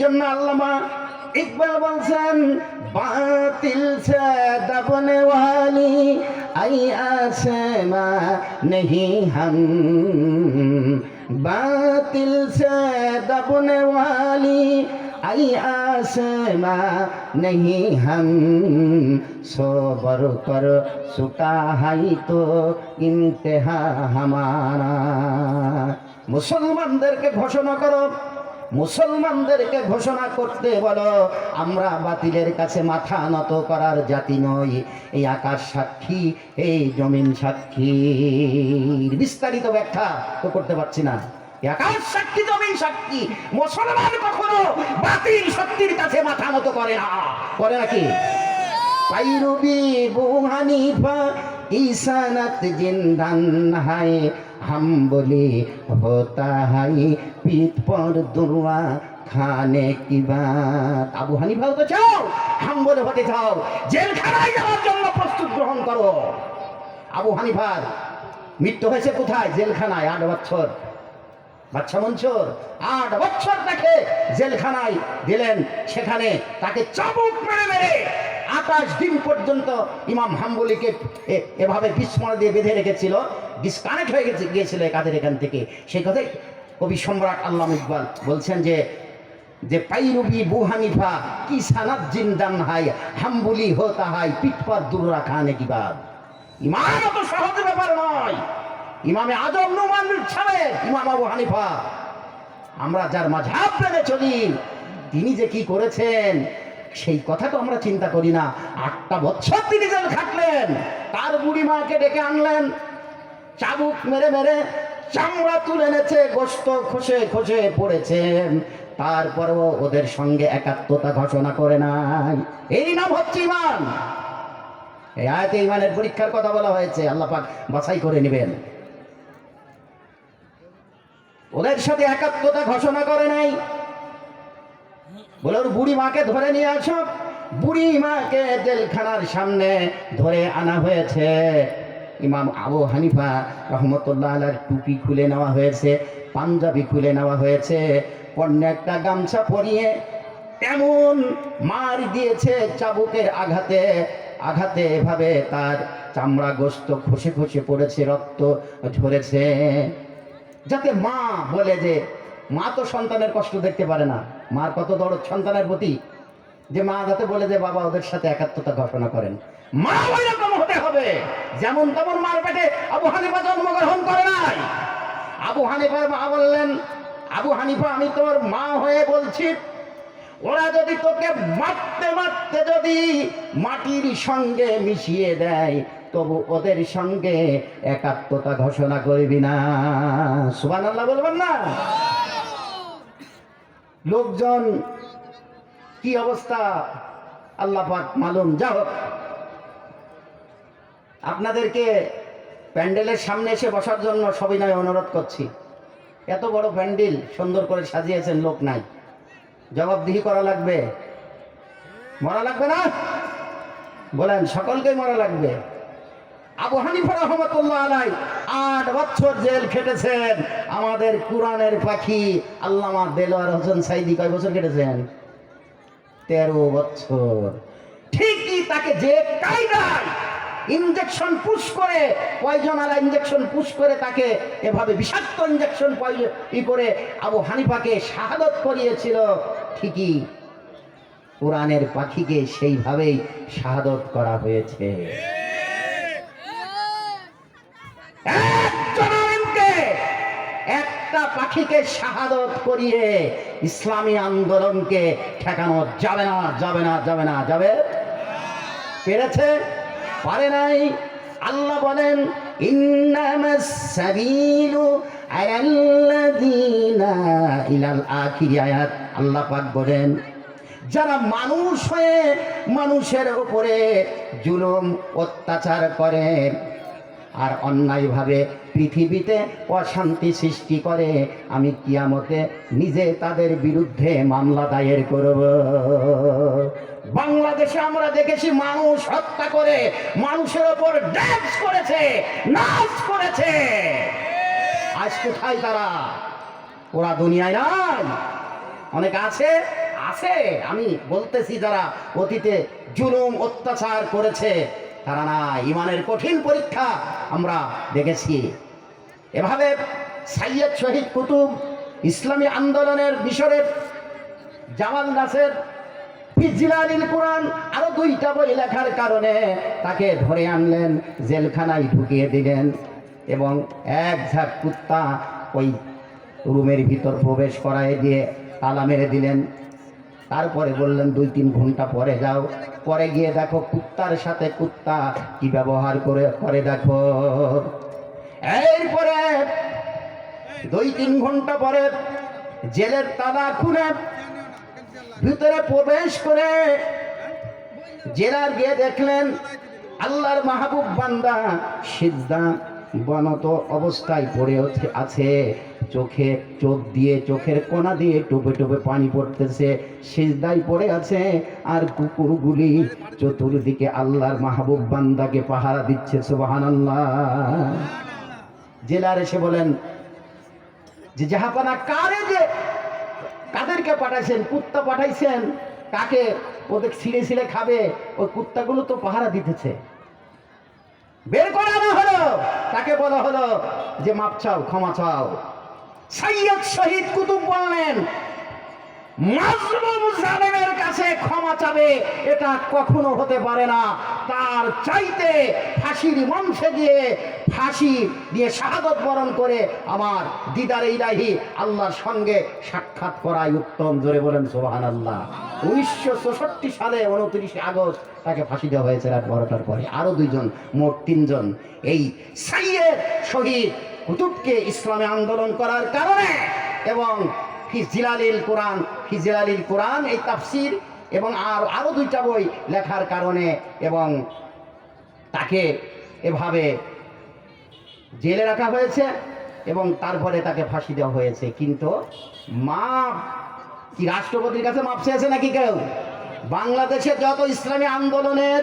জন্য আল্লামা ইকবাল বলছেন বাতিল সে দবনে वाली आई आसमा नहीं हम बातिल से दबने वाली आई आसमा नहीं हम सोबर कर सुका है तो इंतहा हमारा মুসলমানদেরকে ঘোষণা করো মুসলমানদেরকে ঘোষণা করতে বলো, আমরা বাতিলের কাছে মাথা নত করার জাতি নই। এই আকাশ সাক্ষী, এই জমিন সাক্ষী। বিস্তারিত ব্যাখ্যা তো করতে পারছি না। আকাশ জমিন মুসলমান বাতিল কাছে মাথা করে জিন্দান, হায় হাম বলি হোতা হাই বিদ পর দুয়া খানে কিবার আবু হানিফাও তো চাও হাম্বল হতে চাও জেলখানায় যাওয়ার জন্য প্রস্তুত গ্রহণ করো। আবু হানিফার মৃত্যু হয়েছে কোথায়? জেলখানায়, আট বছর। বাচ্চা মঞ্চর আট বছর তাকে জেলখানায় দিলেন। সেখানে তাকে চাবুক মেরে মেরে আকাশ দিন পর্যন্ত ইমাম হাম্বলিকে এভাবে বিস্ময় দিয়ে বেঁধে রেখেছিল। ডিসকানেক্ট হয়ে গেছে, গিয়েছিল কাদের এখান থেকে। সেই কথাই কবি সম্রাট আল্লাহ ইকবাল বলছেন যে যে পাইরুবি বুহানিফা, কি সানাত জিন্দান হাই হাম্বুলি হোতা হাই পিঠপাত দূর রাখা নাকি বাদ। ইমাম অত সহজ ব্যাপার নয়। ইমামে আজম নুমান ছাড়েন ইমাম আবু হানিফা। আমরা যার মাঝাব মেনে চলি, তিনি যে কি করেছেন, সেই কথা তো আমরা চিন্তা করি না। আটটা বছর তিনি জেল খাটলেন, তার বুড়ি মাকে ডেকে আনলেন, চাবুক মেরে মেরে চামড়া তুলে এনেছে, গোস্ত খসে খসে পড়েছেন তারপরেও ওদের সঙ্গে একাত্মতা ঘোষণা করে নাই। এই নাম হচ্ছে ইমান ইমানের পরীক্ষার কথা বলা হয়েছে, আল্লাহ পাক বাছাই করে নেবেন। ওদের সাথে একাত্মতা ঘোষণা করে নাই। বলে, ওর বুড়ি মাকে ধরে নিয়ে আসো। বুড়ি মাকে জেলখানার সামনে ধরে আনা হয়েছে। ইমাম আবু হানিফা রহমতুল্লাহ আলার টুপি খুলে নেওয়া হয়েছে, পাঞ্জাবি খুলে নেওয়া হয়েছে অন্য একটা গামছা পরিয়ে এমন মার দিয়েছে চাবুকের আঘাতে আঘাতে এভাবে তার চামড়া গোস্ত খসে খসে পড়েছে, রক্ত ঝরেছে। যাতে মা বলে যে, মা তো সন্তানের কষ্ট দেখতে পারে না, মার কত দরদ সন্তানের প্রতি? যে মা যাতে বলে যে, বাবা ওদের সাথে একাত্মতা ঘোষণা করেন। মা ওই রকম হতে হবে। যেমন তেমন মার পেটে আবু হানিফা জন্মগ্রহণ করে নাই। আবু হানিফার মা বললেন, আবু হানিফা, আমি তোর মা হয়ে বলছি, ওরা যদি তোকে মারতে মারতে যদি মাটির সঙ্গে মিশিয়ে দেয়, তবু ওদের সঙ্গে একাত্মতা ঘোষণা করবি না। সুবান আল্লাহ বলবেন না? লোকজন, কি অবস্থা? আল্লাহ পাক মালুম। যা হোক আপনাদেরকে প্যান্ডেলের সামনে এসে বসার জন্য সবিনয় অনুরোধ করছি। এত বড় প্যান্ডেল সুন্দর করে সাজিয়েছেন লোক নাই। জবাবদিহি করা লাগবে। মরা লাগবে না? বলেন, সকলকেই মরা লাগবে। আবু হানিফা রহমতুল্লাহ আলাই আট বছর জেল খেটেছেন। আমাদের কোরআনের পাখি আল্লামা দেলোয়ার হোসেন সাইদি কয় বছর কেটেছেন তেরো বছর। ঠিকই তাকে যে কায়দায় ইঞ্জেকশন পুশ করে পয়জন আলা ইঞ্জেকশন পুশ করে তাকে এভাবে বিষাক্ত ইঞ্জেকশন ই করে আবু হানিফাকে শাহাদত করিয়েছিল। ঠিকই কোরআনের পাখিকে সেইভাবেই শাহাদত করা হয়েছে। একটা পাখিকে শাহাদত করিয়ে ইসলামী আন্দোলনকে ঠেকানো যাবে না যাবে না যাবে না, যাবে? পেরেছে? পারে নাই। আল্লাহ বলেন আল্লাহ পাক বলেন, যারা মানুষ হয়ে মানুষের উপরে জুলুম, অত্যাচার করে আর অন্যায়ভাবে পৃথিবীতে অশান্তি সৃষ্টি করে, আমি কিয়ামতে নিজে তাদের বিরুদ্ধে মামলা দায়ের করব। বাংলাদেশে আমরা দেখেছি মানুষ হত্যা করে, মানুষের ওপর ড্যান্স করেছে, নাচ করেছে। আজ কোথায় তারা? ওরা দুনিয়ায় নাই। অনেক আছে? আছে। আমি বলতেছি যারা অতীতে জুলুম, অত্যাচার করেছে, তারা না ইমানের কঠিন পরীক্ষা আমরা দেখেছি। এভাবে সাইয়দ শহীদ কুতুব ইসলামী আন্দোলনের মিশরের জামাল গাছের ফিজিলালিল কোরআন, আরও দুইটা বই লেখার কারণে তাকে ধরে আনলেন, জেলখানায় ঢুকিয়ে দিলেন এবং এক ঝাঁক কুত্তা ওই রুমের ভিতর প্রবেশ করায় দিয়ে তালা মেরে দিলেন। তারপরে বললেন, দুই তিন ঘণ্টা পরে যাও। পরে গিয়ে দেখো কুত্তার সাথে কুত্তা কি ব্যবহার করে করে দেখো। এরপরে দুই তিন ঘণ্টা পরে জেলের তালা খুলে ভিতরে প্রবেশ করে জেলার গিয়ে দেখলেন আল্লাহর মাহবুব বান্দা সিদ্ধা বনত অবস্থায় পড়ে আছে। চোখে চোখ দিয়ে, চোখের কোনা দিয়ে টুপে টুপে পানি পড়তেছে, সিজদায় পড়ে আছে। আর কুকুরগুলি চতুর্দিকে আল্লাহর মাহবুব বান্দাকে পাহারা দিচ্ছে সুবাহান জেলার এসে বলেন যে, জাহাপানা কারে যে কাদেরকে পাঠাইছেন, কুত্তা পাঠাইছেন। কাকে? ওদের ছিঁড়ে ছিঁড়ে খাবে, ওই কুত্তাগুলো তো পাহারা দিতেছে। বের করানো হলো। তাকে বলা হলো যে, মাপ চাও, ক্ষমা চাও। সৈয়দ শহীদ কুতুব বললেন জালেমের কাছে ক্ষমা চাবে, এটা কখনো হতে পারে না। তার চাইতে ফাঁসির মঞ্চে গিয়ে ফাঁসি দিয়ে শাহাদত বরণ করে আমার ইলাহি আল্লাহর সঙ্গে সাক্ষাৎ উত্তম। জোরে বলেন সোহান আল্লাহ উনিশশো চৌষট্টি সালে উনত্রিশে আগস্ট তাকে ফাঁসি দেওয়া হয়েছে রাত বারোটার পরে। আরও দুইজন, মোট তিনজন। এই সাইয়ের শহীদ কুতুবকে ইসলামে আন্দোলন করার কারণে এবং ফিজিলালিল কোরআন ফিজিলালিল কোরআন এই তাফসির এবং আর আরও দুইটা বই লেখার কারণে এবং তাকে এভাবে জেলে রাখা হয়েছে এবং তারপরে তাকে ফাঁসি দেওয়া হয়েছে। কিন্তু মা কি রাষ্ট্রপতির কাছে মাপ চেয়েছে নাকি কেউ? বাংলাদেশে যত ইসলামী আন্দোলনের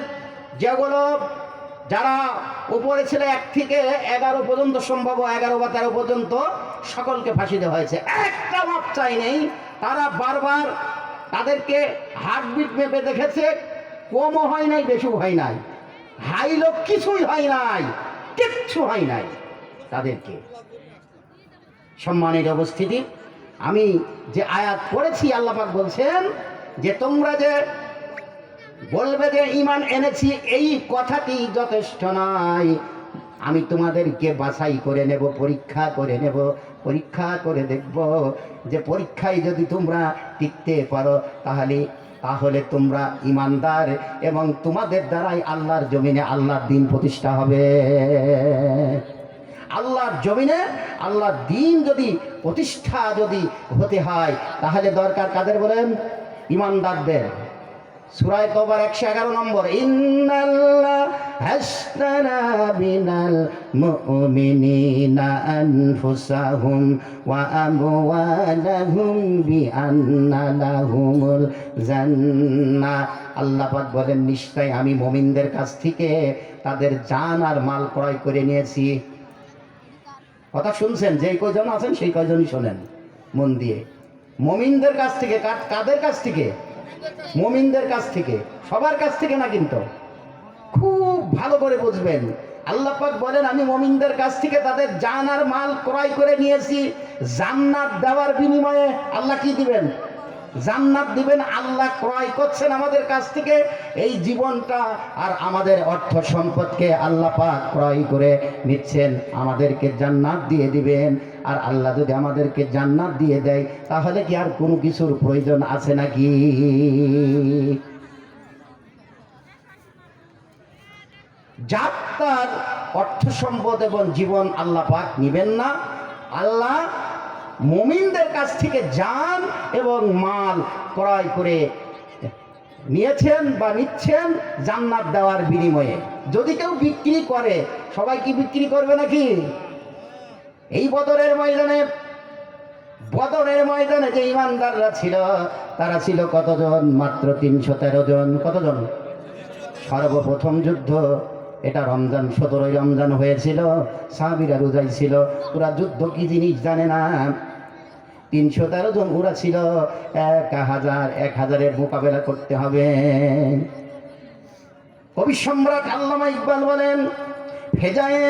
যেগুলো যারা উপরে ছিল এক থেকে এগারো পর্যন্ত সম্ভব এগারো বা তেরো পর্যন্ত সকলকে ফাঁসি দেওয়া হয়েছে। একটা মাপ চাই নেই, তারা বারবার তাদেরকে হার্টবিট মেপে দেখেছে, কমও হয় নাই, বেশিও হয় নাই। হাই লোক কিছুই হয় নাই, কিচ্ছু হয় নাই তাদেরকে। সম্মানের অবস্থিতি আমি যে আয়াত পড়েছি আল্লাপাক বলছেন যে তোমরা যে বলবে যে, ইমান এনেছি, এই কথাটি যথেষ্ট নয়। আমি তোমাদেরকে বাছাই করে নেব, পরীক্ষা করে নেব, পরীক্ষা করে দেখব যে, পরীক্ষায় যদি তোমরা টিকতে পারো, তাহলে তাহলে তোমরা ইমানদার এবং তোমাদের দ্বারাই আল্লাহর জমিনে আল্লাহর দিন প্রতিষ্ঠা হবে। আল্লাহর জমিনে আল্লাহর দিন যদি প্রতিষ্ঠা যদি হতে হয়, তাহলে দরকার কাদের বলেন? ইমানদারদের। সুরায় তোবার একশো এগারো নম্বর, ইন্নাল্লাহ বিনাল আনফুসাহুম বলেন, নিশ্চয় আমি মুমিনদের কাছ থেকে তাদের জান আর মাল ক্রয় করে নিয়েছি। কথা শুনছেন? যেই কয়জন আছেন সেই কয়জনই শোনেন মন দিয়ে। মমিনদের কাছ থেকে কাদের কাছ থেকে? মমিনদের কাছ থেকে, সবার কাছ থেকে না কিন্তু? খুব ভালো করে বুঝবেন। আল্লাপাক বলেন, আমি মমিনদের কাছ থেকে তাদের জান আর মাল ক্রয় করে নিয়েছি। জান্নাত দেওয়ার বিনিময়ে আল্লাহ কি দিবেন? জান্নাত দিবেন, আল্লাহ ক্রয় করছেন আমাদের কাছ থেকে। এই জীবনটা আর আমাদের অর্থ সম্পদকে আল্লাহ পাক ক্রয় করে নিচ্ছেন, আমাদেরকে জান্নাত দিয়ে দিবেন। আর আল্লাহ যদি আমাদেরকে জান্নাত দিয়ে দেয়, তাহলে কি আর কোনো কিছুর প্রয়োজন আছে নাকি? যাত্রার অর্থ সম্পদ এবং জীবন আল্লাহ পাক নিবেন না। আল্লাহ মুমিনদের কাছ থেকে যান এবং মাল ক্রয় করে নিয়েছেন বা নিচ্ছেন জান্নাত দেওয়ার বিনিময়ে। যদি কেউ বিক্রি করে, সবাই কি বিক্রি করবে নাকি? এই বদরের ময়দানে বদরের ময়দানে যে ইমানদাররা ছিল, তারা ছিল কতজন? মাত্র তিনশো তেরো জন। কতজন? সর্বপ্রথম যুদ্ধ। এটা রমজান, সতেরোই রমজান হয়েছিল, সাহাবিরা রোজাই ছিল ওরা যুদ্ধ কি জিনিস জানে না? তিনশো তেরো জন ওরা ছিল, এক হাজার, এক হাজারের মোকাবেলা করতে হবে। কবি সম্রাট আল্লামা ইকবাল বলেন, ফেজায়ে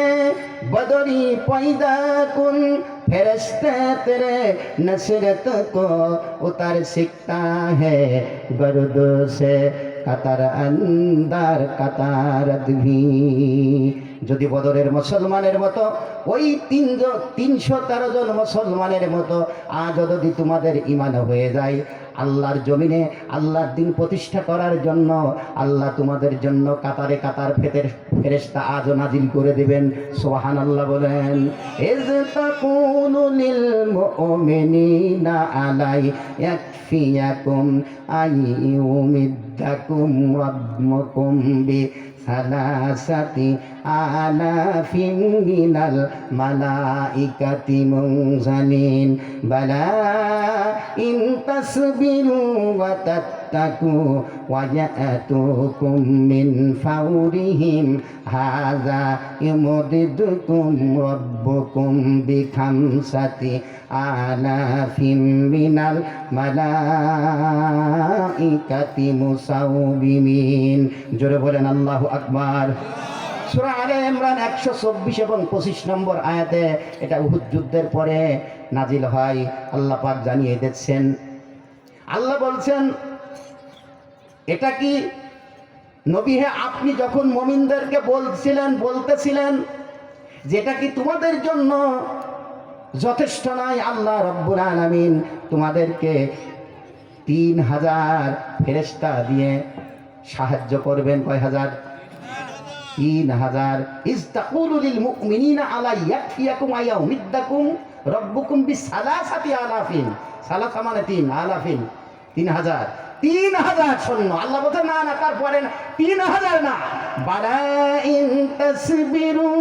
বদরি পয়দা কুন ফেরস্তে তেরে নসরত কো উতার সিকতা হে গরদ সে কাতার আন্দার কাতার ভি যদি বদরের মুসলমানের মতো, ওই তিনজন, তিনশো তেরো জন মুসলমানের মতো আজ যদি তোমাদের ইমান হয়ে যায়, আল্লাহর জমিনে আল্লাহর দিন প্রতিষ্ঠা করার জন্য আল্লাহ তোমাদের জন্য কাতারে কাতার ফেতের ফেরেস্তা আজও নাজিল করে দেবেন। সোহান আল্লাহ বলেন আলাই ইয়াকফিয়াকুম আইয়ুমিদ্দাকুম রাব্বুকুম বি সালাসাতি আলাফিন মিনাল মালাইকাতি মুনজালিন বালা ইন তাসবিরু ওয়া তাত্তাকু ওয়া ইয়াতুকুম মিন ফাওরিহিম হাযা ইউমদিদুকুম রাব্বুকুম বিখামসাতি আলাফিন মিনাল মালাইকাতি মুসাউবিমিন জোরে বলেন আল্লাহু আকবার সূরা আলে ইমরান একশো চব্বিশ এবং পঁচিশ নম্বর আয়াতে এটা উহুদ যুদ্ধের পরে নাজিল হয়। আল্লাহ পাক জানিয়ে দিচ্ছেন। আল্লাহ বলছেন, এটা কি নবী হে, আপনি যখন মমিনদেরকে বলছিলেন, বলতেছিলেন যেটা কি তোমাদের জন্য যথেষ্ট নয়? আল্লাহ রব্বুল আলামিন তোমাদেরকে তিন হাজার ফেরেস্তা দিয়ে সাহায্য করবেন। কয় হাজার? তিন হাজার। ইস্তাকুলুল মুমিনিনা আলা ইয়াকফিয়াকুম আয়া উমিদ্দাকুম রব্বুকুম বিসালাসাতি আলাফিন। সালাসা মানে তিন, আলাফিন। তিন হাজার। তিন হাজার শূন্য। আল্লাহ বলছে, না না, তারপরে তিন হাজার না। বাড়া ইন তাসবিরু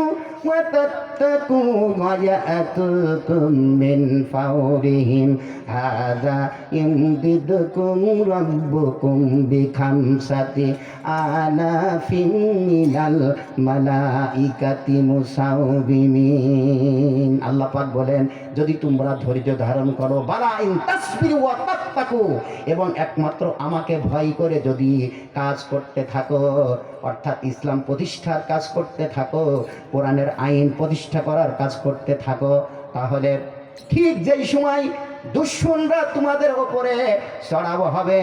ওয়া ইয়াতুকুম মিন ফাওরিহিম হাযা ইমদিদুকুম রাব্বুকুম বিখামসাতি আলাফিন মিনাল মালাইকাতি মুসাউবিমিন আল্লাহ পাক বলেন, যদি তোমরা ধৈর্য ধারণ করো, বালা ইন তাসবিরু ওয়া তাত্তাকু, এবং একমাত্র আমাকে ভয় করে যদি কাজ করতে থাকো, অর্থাৎ ইসলাম প্রতিষ্ঠার কাজ করতে থাকো, কোরআনের আইন প্রতিষ্ঠা করার কাজ করতে থাকো, তাহলে ঠিক যেই সময় দুশ্মনরা তোমাদের ওপরে চড়াবো হবে,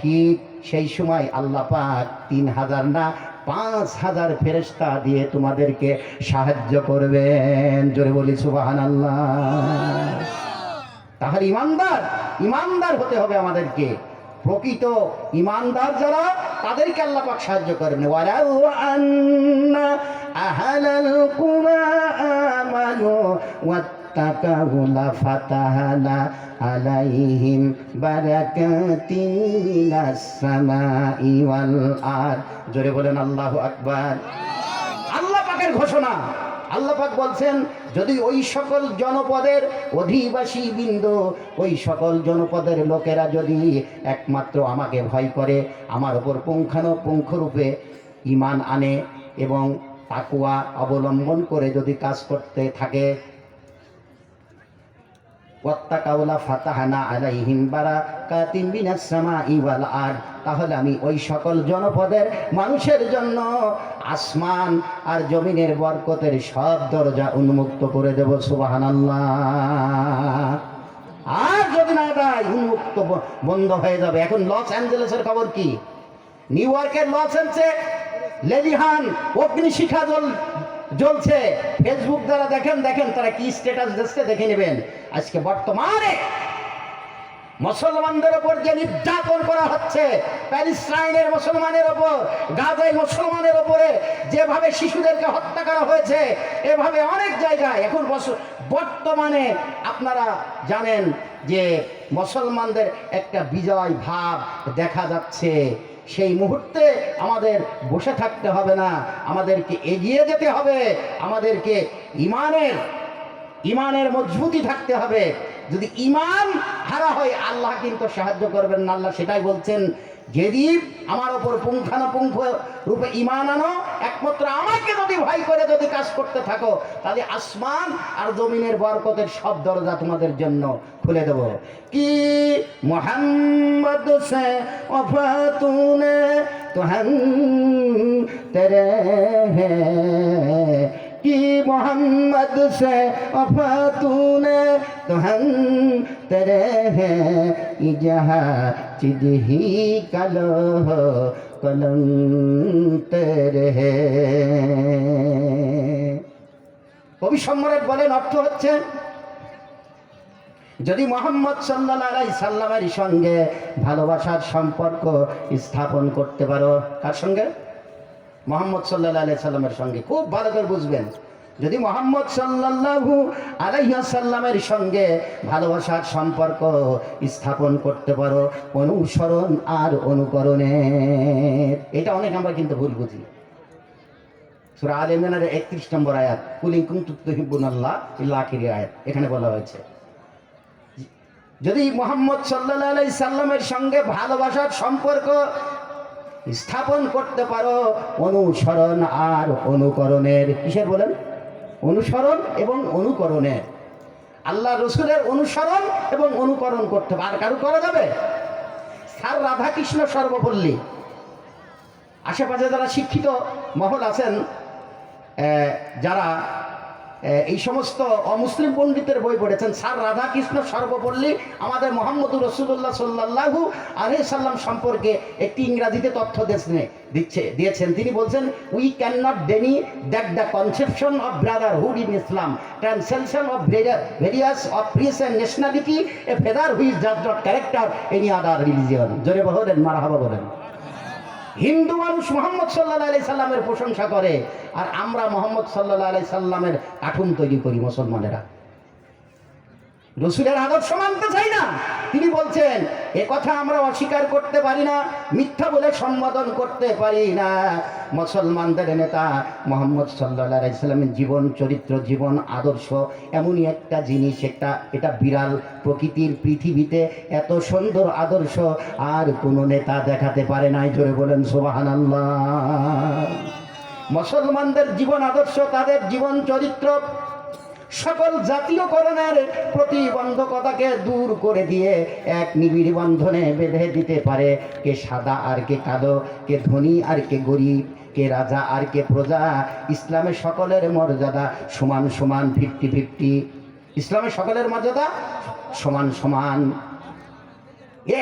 ঠিক সেই সময় আল্লাহ পাক তিন হাজার না পাঁচ হাজার ফেরেস্তা দিয়ে তোমাদেরকে সাহায্য করবেন। জোরে বলি সুবাহান আল্লাহ তাহলে ইমানদার ইমানদার হতে হবে আমাদেরকে। প্রকৃত ইমানদার যারা, তাদেরকে আল্লাহ পাক সাহায্য করবেন। ওয়ালাউ আন্না জোরে আল্লাহু আকবার। আল্লাহ পাকের ঘোষণা। আল্লাহ পাক বলছেন, যদি ওই সকল জনপদের অধিবাসী বৃন্দ, ওই সকল জনপদের লোকেরা যদি একমাত্র আমাকে ভয় করে, আমার ওপর পুঙ্খানুপুঙ্খরূপে ইমান আনে এবং তাকুয়া অবলম্বন করে যদি কাজ করতে থাকে ওয়াত্তাকাউলা ফাতাহানা আলাইহিম বারাকাতিন মিনাস সামাই ওয়াল আরদ। তাহলে আমি ওই সকল জনপদের মানুষের জন্য আসমান আর জমিনের বরকতের সব দরজা উন্মুক্ত করে দেব, সুবহানাল্লাহ। আর যদি না দেয়, উন্মুক্ত বন্ধ হয়ে যাবে। এখন লস অ্যাঞ্জেলেসের খবর কি? নিউ ইয়র্কের লস অ্যাঞ্জেলসে লেলিহান অগ্নিশিখা জল জ্বলছে। ফেসবুক দ্বারা দেখেন দেখেন, তারা কি স্ট্যাটাস দিচ্ছে দেখে নেবেন। আজকে বর্তমানে মুসলমানদের ওপর যে নির্যাতন করা হচ্ছে, প্যালেস্টাইনের মুসলমানের ওপর, গাজায় মুসলমানের ওপরে যেভাবে শিশুদেরকে হত্যা করা হয়েছে, এভাবে অনেক জায়গায় এখন বর্তমানে আপনারা জানেন যে মুসলমানদের একটা বিজয় ভাব দেখা যাচ্ছে। সেই মুহূর্তে আমাদের বসে থাকতে হবে না, আমাদেরকে এগিয়ে যেতে হবে, আমাদেরকে ইমানের ইমানের মজবুতি থাকতে হবে। যদি ইমান হারা হয়, আল্লাহ কিন্তু সাহায্য করবেন না, আল্লাহ সেটাই বলছেন যদি আমার ওপর পুঙ্খানুপুঙ্খ রূপে ইমান আনো, একমাত্র আমাকে যদি ভয় করে যদি কাজ করতে থাকো, তাহলে আসমান আর জমিনের বরকতের সব দরজা তোমাদের জন্য খুলে দেব। কি মোহাম্মদ সে कि मोहम्मद से वफा तूने तो हम तेरे हैं ये जहाँ चिद ही कलो हो कलम तेरे हैं কবি সম্রাট বলেন অর্থ হচ্ছে যদি মোহাম্মদ সাল্লাহ আলাই সাল্লামের সঙ্গে ভালোবাসার সম্পর্ক স্থাপন করতে পারো কার সঙ্গে মোহাম্মদ সাল্লাহ আলাই সাল্লামের সঙ্গে। খুব ভালো করে বুঝবেন। যদি মোহাম্মদ সাল্লাল্লাহু আলাইহা সাল্লামের সঙ্গে ভালোবাসার সম্পর্ক স্থাপন করতে পারো, অনুসরণ আর অনুকরণের। এটা অনেক আমরা কিন্তু ভুল বুঝি। সুরা আল ইমরানের একত্রিশ নম্বর আয়াত, কুলিং কুমতুম তুহিব্বুন আল্লাহ ইল্লা আয়াত। এখানে বলা হয়েছে। যদি মোহাম্মদ সাল্লাহ আলাই সাল্লামের সঙ্গে ভালোবাসার সম্পর্ক স্থাপন করতে পারো অনুসরণ আর অনুকরণের। কিসের বলেন? অনুসরণ এবং অনুকরণের। আল্লাহ রসুলের অনুসরণ এবং অনুকরণ করতে হবে। আর কারও করা যাবে? স্যার রাধাকৃষ্ণ সর্বপল্লী। আশেপাশে যারা শিক্ষিত মহল আছেন যারা এই সমস্ত অমুসলিম পণ্ডিতের বই পড়েছেন। স্যার রাধাকৃষ্ণ সর্বপল্লী আমাদের মোহাম্মদুর রসুল্লাহ সাল্লাহু আলহ সাল্লাম সম্পর্কে একটি ইংরাজিতে তথ্য দিচ্ছে, দিয়েছেন। তিনি বলছেন we can not deny that the conception of brotherhood in Islam translation of various of price and nationality a feather which does character any other religion জোরে বলেন মারাহাবা বলেন। হিন্দু মানুষ মোহাম্মদ সাল্লাহ আলি সাল্লামের প্রশংসা করে। আর আমরা মোহাম্মদ সাল্লাহ আলি সাল্লামের কাঠুন তৈরি করি মুসলমানেরা। রসুলের আদর্শ মানতে চাই না। তিনি বলছেন, এ কথা আমরা অস্বীকার করতে পারি না, মিথ্যা বলে সম্বোধন করতে পারি না। মুসলমানদের নেতা মোহাম্মদ সাল্লাহ আলাইসাল্লামের জীবন, চরিত্র, জীবন, আদর্শ, এমনই একটা জিনিস, একটা, এটা বিরাল প্রকৃতির পৃথিবীতে এত সুন্দর আদর্শ আর কোনো নেতা দেখাতে পারে নাই। জোরে বলেন সোবাহান মুসলমানদের জীবন আদর্শ, তাদের জীবন চরিত্র সকল জাতীয়করণের প্রতিবন্ধকতাকে দূর করে দিয়ে এক নিবিড় বন্ধনে বেঁধে দিতে পারে। কে সাদা আর কে কালো, কে ধনী আর কে গরিব, কে রাজা আর কে প্রজা, ইসলামের সকলের মর্যাদা সমান সমান ফিফটি ফিফটি। ইসলামের সকলের মর্যাদা সমান সমান।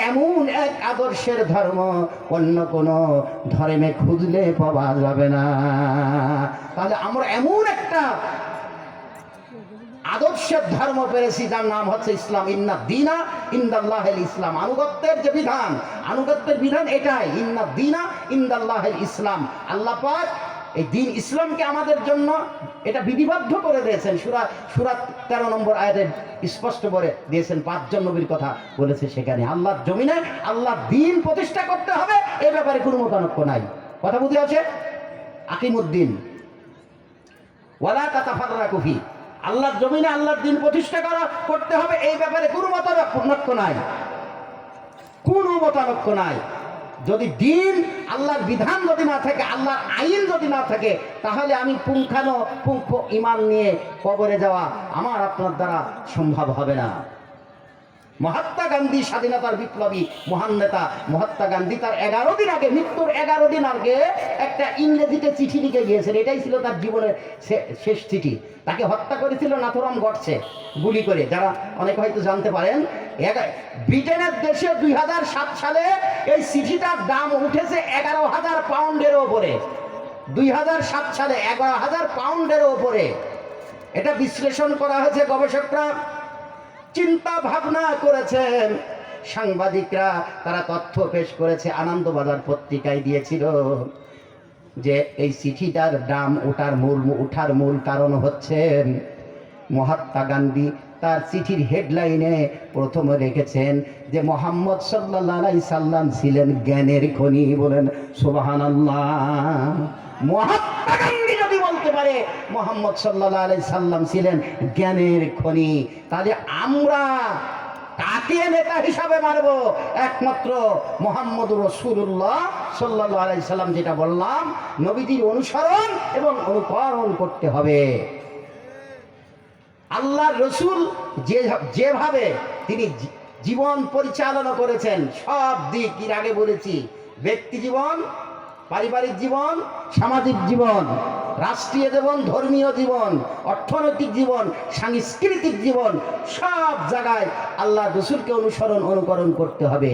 এমন এক আদর্শের ধর্ম, অন্য কোনো ধর্মে খুঁজলে পাওয়া যাবে না। তাহলে আমরা এমন একটা আদর্শের ধর্ম পেরেছি, যার নাম হচ্ছে ইসলাম। ইন্না দিনা ইন্দাল্লাহ ইসলাম। আনুগত্যের যে বিধান, আনুগত্যের বিধান এটাই। ইন্না দিনা ইন্দাল্লাহ ইসলাম। আল্লাহ পাক এই দিন ইসলামকে আমাদের জন্য এটা বিধিবদ্ধ করে দিয়েছেন। সুরা সুরা তেরো নম্বর আয়াতে স্পষ্ট করে দিয়েছেন, পাঁচজন নবীর কথা বলেছে সেখানে। আল্লাহর জমিনে আল্লাহ দিন প্রতিষ্ঠা করতে হবে, এ ব্যাপারে কোনো মতানক্য নাই। কথা বুঝে আছে? আকিমুদ্দিন। ওয়ালা তাতাফাররা কুফি আল্লাহর জমিনে আল্লাহর দিন প্রতিষ্ঠা করা, করতে হবে, এই ব্যাপারে কোনো মতানক্য নাই। কোনো মতানক্য নাই। যদি দিন আল্লাহর বিধান যদি না থাকে, আল্লাহর আইন যদি না থাকে, তাহলে আমি পুঙ্খানো পুঙ্খ ইমান নিয়ে কবরে যাওয়া আমার আপনার দ্বারা সম্ভব হবে না। মহাত্মা গান্ধী স্বাধীনতার বিপ্লবী মহান নেতা। মহাত্মা গান্ধী তার এগারো দিন আগে, মৃত্যুর এগারো দিন আগে একটা ইংরেজিতে চিঠি লিখে গিয়েছেন। এটাই ছিল তার জীবনের শেষ চিঠি। তাকে হত্যা করেছিল নাথুরাম গডসে, গুলি করে। যারা অনেকে হয়তো জানতে পারেন ব্রিটেনের দেশে দুই সাত সালে এই চিঠিটার দাম উঠেছে এগারো হাজার পাউন্ডের ওপরে। দুই সাত সালে এগারো হাজার পাউন্ডের ওপরে। এটা বিশ্লেষণ করা হয়েছে গবেষকরা। চিন্তা ভাবনা করেছেন। সাংবাদিকরা তারা তথ্য পেশ করেছে, আনন্দবাজার পত্রিকায় দিয়েছিল যে এই চিঠিটার দাম ওঠার মূল, উঠার মূল কারণ হচ্ছে মহাত্মা গান্ধী তার চিঠির হেডলাইনে প্রথমে রেখেছেন যে মোহাম্মদ সাল্লাহ সাল্লাম ছিলেন জ্ঞানের খনি বলেন সোবাহান মহাত্মা গান্ধী যদি বলতে পারে, মোহাম্মদ সাল্লাহ আলাই সাল্লাম ছিলেন জ্ঞানের খনি। তাহলে আমরা কাকে নেতা হিসাবে মারবো একমাত্র মোহাম্মদ রসুল্লাহ সাল্লাহ আলাইসাল্লাম যেটা বললাম, নবীজির অনুসরণ এবং অনুকরণ করতে হবে। আল্লাহ রসুল যে যেভাবে তিনি জীবন পরিচালনা করেছেন, সব দিক এর আগে বলেছি, ব্যক্তি জীবন পারিবারিক জীবন, সামাজিক জীবন, রাষ্ট্রীয় জীবন, ধর্মীয় জীবন, অর্থনৈতিক জীবন, সাংস্কৃতিক জীবন, সব জায়গায় আল্লাহ রসুলকে অনুসরণ, অনুকরণ করতে হবে।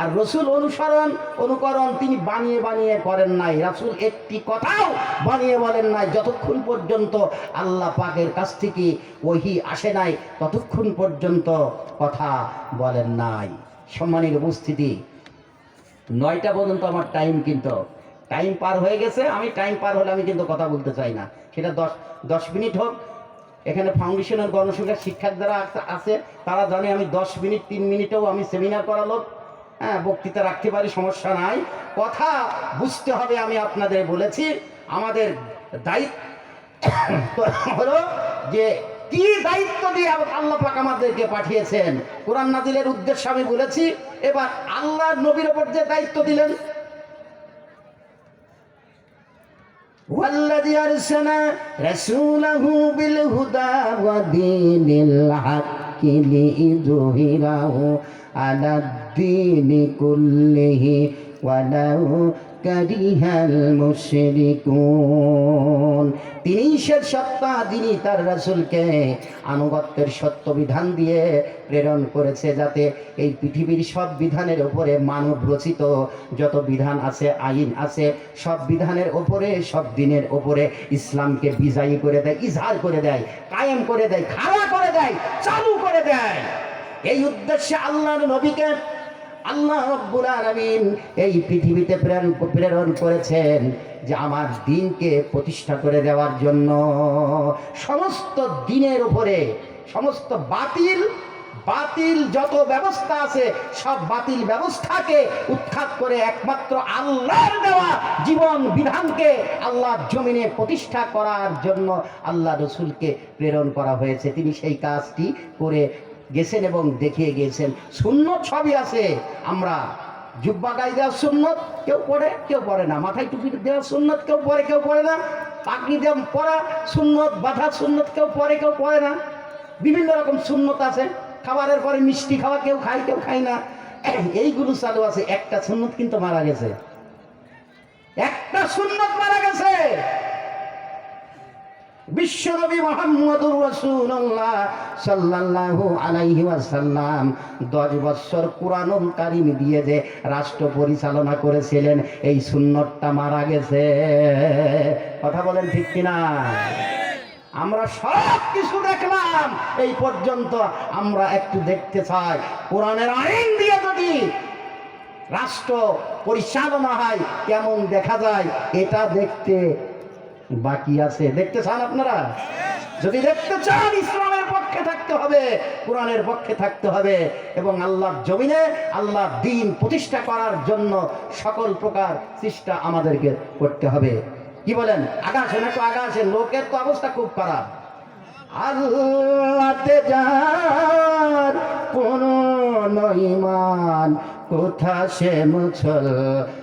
আর রসুল অনুসরণ, অনুকরণ তিনি বানিয়ে বানিয়ে করেন নাই। রাসুল একটি কথাও বানিয়ে বলেন নাই, যতক্ষণ পর্যন্ত আল্লাহ পাকের কাছ থেকে ওহি আসে নাই, ততক্ষণ পর্যন্ত কথা বলেন নাই। সম্মানের উপস্থিতি, নয়টা পর্যন্ত আমার টাইম কিন্তু টাইম পার হয়ে গেছে, আমি টাইম পার হলে আমি কিন্তু কথা বলতে চাই না। সেটা দশ দশ মিনিট হোক, এখানে ফাউন্ডেশনের গণসংখ্যা শিক্ষার যারা আছে তারা জানে আমি দশ মিনিট তিন মিনিটেও আমি সেমিনার করা লোক। হ্যাঁ বক্তৃতা রাখতে পারি, সমস্যা নাই। কথা বুঝতে হবে আমি আপনাদের বলেছি। আমাদের দায়িত্ব হলো যে কি দায়িত্ব দিয়ে আল্লাহ পাক আমাদেরকে পাঠিয়েছেন? কোরআন নাজিলের উদ্দেশ্য আমি বলেছি, এবার আল্লাহর নবীর ওপর যে দায়িত্ব দিলেন والذي أرسل رسوله بالهدى ودين الحق ليظهره على الدين كله ولو كره المشركون তিনি ঈশ্বর সত্তা যিনি তার রাসূলকে আনুগত্যের সত্য বিধান দিয়ে প্রেরণ করেছে যাতে এই পৃথিবীর সব বিধানের ওপরে মানব রচিত যত বিধান আছে আইন আছে সব বিধানের ওপরে সব দিনের ওপরে ইসলামকে বিজয়ী করে দেয় ইজহার করে দেয় কায়েম করে দেয় খাড়া করে দেয় চালু করে দেয় এই উদ্দেশ্যে আল্লাহর নবীকে আল্লাহ রব্বুল আলামিন এই পৃথিবীতে প্রেরণ প্রেরণ করেছেন যে আমার দিনকে প্রতিষ্ঠা করে দেওয়ার জন্য সমস্ত দিনের উপরে, সমস্ত বাতিল বাতিল যত ব্যবস্থা আছে, সব বাতিল ব্যবস্থাকে উৎখাত করে একমাত্র আল্লাহর দেওয়া জীবন বিধানকে আল্লাহর জমিনে প্রতিষ্ঠা করার জন্য আল্লাহ রসুলকে প্রেরণ করা হয়েছে। তিনি সেই কাজটি করে গেছেন এবং দেখিয়ে গিয়েছেন। সুন্নত সবই আছে। আমরা জুব্বা গায়ে দেওয়ার সুন্নত, কেউ পড়ে কেউ পড়ে না। মাথায় টুপি দেওয়ার সুন্নত, কেউ পড়ে কেউ পড়ে না। পাগড়ি দেওয়া পড়া সুন্নত, বাধা সুন্নত, কেউ পড়ে কেউ পড়ে না। বিভিন্ন রকম সুন্নত আছে। খাবারের পরে মিষ্টি খাওয়া, কেউ খায় কেউ খায় না। এইগুলো চালু আছে। একটা সুন্নত কিন্তু মারা গেছে। একটা সুন্নত মারা গেছে। সাল্লাল্লাহু আলাইহি দশ কারিম দিয়ে যে রাষ্ট্র পরিচালনা করেছিলেন, এই সুন্নতটা মারা গেছে। কথা বলেন ঠিক কিনা? আমরা সব কিছু দেখলাম, এই পর্যন্ত আমরা একটু দেখতে চাই। কোরআনের আইন দিয়ে যদি রাষ্ট্র পরিচালনা হয়, কেমন দেখা যায়? এটা দেখতে বাকি আছে। দেখতে চান আপনারা? যদি দেখতে চান, ইসলামের পক্ষে থাকতে হবে, কোরআনের পক্ষে থাকতে হবে এবং আল্লাহর জমিনে আল্লাহর দিন প্রতিষ্ঠা করার জন্য সকল প্রকার চেষ্টা আমাদেরকে করতে হবে। কি বলেন? আকাশে না আগা আসেন লোকের তো অবস্থা খুব খারাপ। আল্লাহতে যার কোন নইমান কোথা সে মুসলমান?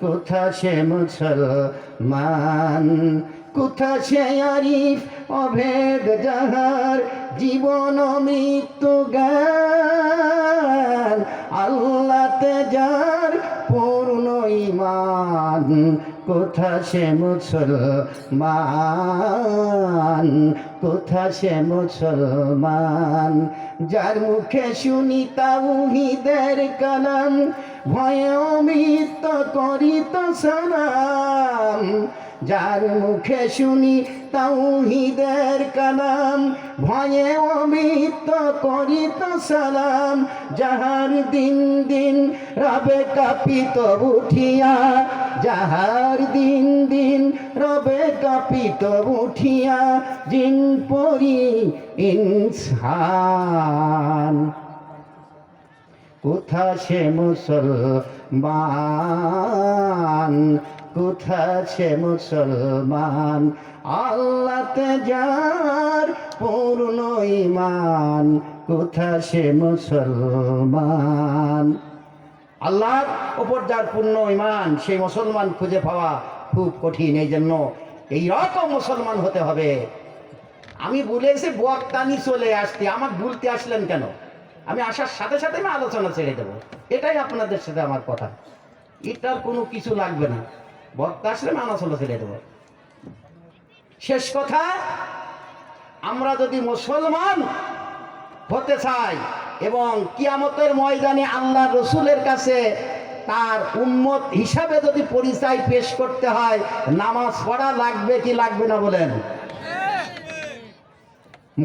কোথা সে মুসলমান? কোথা সে আরিফ অভেদ যাহার জীবন মৃত্যু গান আল্লাহতে যার পূর্ণ ইমান কোথা সে মুসলমান? কোথা সে মুসলমান? যার মুখে শুনি তাউহিদের কালাম ভয়ে অমিত করিত সালাম। যার মুখে শুনি তাউহিদের কালাম ভয়ে অমিত করিত সালাম। যাহার দিন দিন রবে কাপিত উঠিয়া যাহার দিন দিন রবে কাপিত উঠিয়া জিন পরি ইনসান। কোথা সে মুসলমান? কোথা সে মুসলমান? আল্লাহতে যার পূর্ণ ইমান কোথা সে মুসলমান? আল্লাহর ওপর যার পূর্ণ ইমান সেই মুসলমান খুঁজে পাওয়া খুব কঠিন। এই জন্য এই রকম মুসলমান হতে হবে। আমি বলে এসে বক্তানি চলে আসতে আমার ভুলতে আসলেন কেন? আমি আসার সাথে সাথে আমি আলোচনা ছেড়ে দেবো। এটাই আপনাদের সাথে আমার কথা। এটার কোনো কিছু লাগবে না। বক্তা আসলে আমি আলোচনা ছেড়ে দেবো। শেষ কথা, আমরা যদি মুসলমান হতে চাই এবং কিয়ামতের ময়দানে আল্লাহ রসুলের কাছে তার উন্মত হিসাবে যদি পরিচয় পেশ করতে হয়, নামাজ পড়া লাগবে কি লাগবে না বলেন?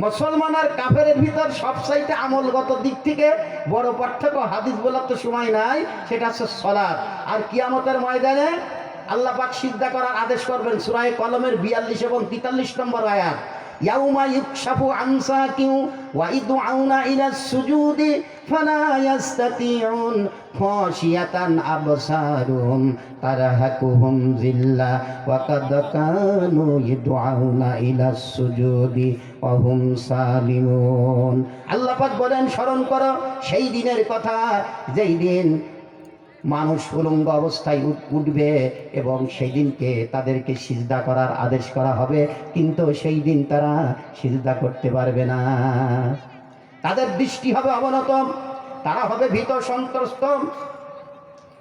মুসলমান আর কাফেরের ভিতর সবসাইতে আমলগত দিক থেকে বড় পার্থক্য হাদিস বলার তো সময় নাই, সেটা হচ্ছে সলাদ আর কিয়ামতের ময়দানে আল্লাহ পাক সিদ্ধা করার আদেশ করবেন সুরায় কলমের বিয়াল্লিশ এবং তেতাল্লিশ নম্বর আয়াত। ইয়াউমা ইউকশাফু আন সাকিউ ওয়া ইদউনা ইলা সুজুদি ফালা ইয়াস্তাতিউন খাশিয়াতান আবসারুহুম তারহাকুহুম জিল্লা ওয়া কাদ কানু ইদউনা ইলা সুজুদি ওয়া হুম সালিমুন। আল্লাহ পাক বলেন, স্মরণ করো, সেই দিনের কথা, যেই দিন মানুষ উলঙ্গ অবস্থায় উঠবে এবং সেই দিনকে তাদেরকে সিজদা করার আদেশ করা হবে, কিন্তু সেই দিন তারা সিজদা করতে পারবে না। তাদের দৃষ্টি হবে অবনতম তারা হবে ভীত সন্ত্রস্ত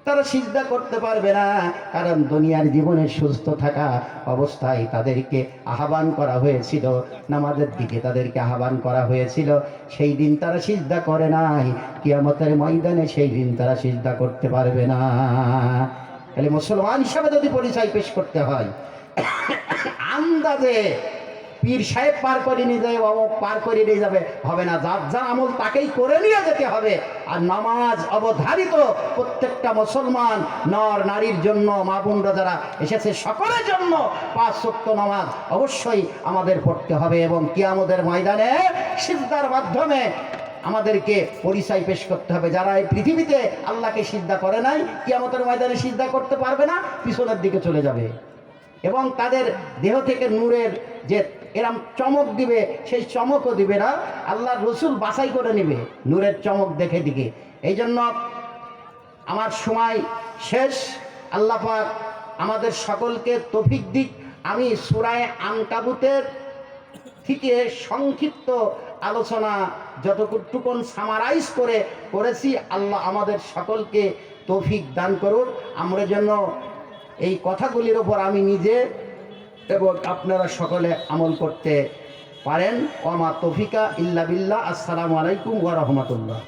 তারা সিজদা করতে পারবে না। কারণ দুনিয়ার জীবনে সুস্থ থাকা অবস্থায় তাদেরকে আহ্বান করা হয়েছিল, নামাজের দিকে তাদেরকে আহ্বান করা হয়েছিল। সেই দিন তারা সিজদা করে নাই, কিয়ামতের ময়দানে সেই দিন তারা সিজদা করতে পারবে না। তাহলে মুসলমান হিসাবে যদি পরিচয় পেশ করতে হয়, আন্দাজে পীর সাহেব পার করে নিয়ে যাবে অমুক পার করে নিয়ে যাবে। হবে না, যার যা আমল তাকেই করে নিয়ে যেতে হবে। আর নামাজ অবধারিত প্রত্যেকটা মুসলমান নর নারীর জন্য, মা বোনরা যারা এসেছে, সকলের জন্য পাঁচ সত্য নামাজ অবশ্যই আমাদের পড়তে হবে এবং কিয়ামতের ময়দানে সিদ্ধার মাধ্যমে আমাদেরকে পরিচয় পেশ করতে হবে। যারা এই পৃথিবীতে আল্লাহকে সিদ্ধা করে নাই, কিয়ামতের ময়দানে সিদ্ধা করতে পারবে না, পিছনের দিকে চলে যাবে। এবং তাদের দেহ থেকে নূরের যে এরম চমক দিবে, সেই চমকও দিবে না আল্লাহ রসুল বাছাই করে নেবে, নূরের চমক দেখে দিকে। এই জন্য আমার সময় শেষ, আল্লাহ পাক আমাদের সকলকে তফিক দিক। আমি সুরায় আনকাবুতের থেকে সংক্ষিপ্ত আলোচনা যতটুকুন সামারাইজ করে করেছি, আল্লাহ আমাদের সকলকে তৌফিক দান করুন আমরা যেন এই কথাগুলির ওপর আমি নিজে এবং আপনারা সকলে আমল করতে পারেন। অমা তফিকা ইল্লা বিল্লাহ। আসসালামু আলাইকুম ওয়া রাহমাতুল্লাহ।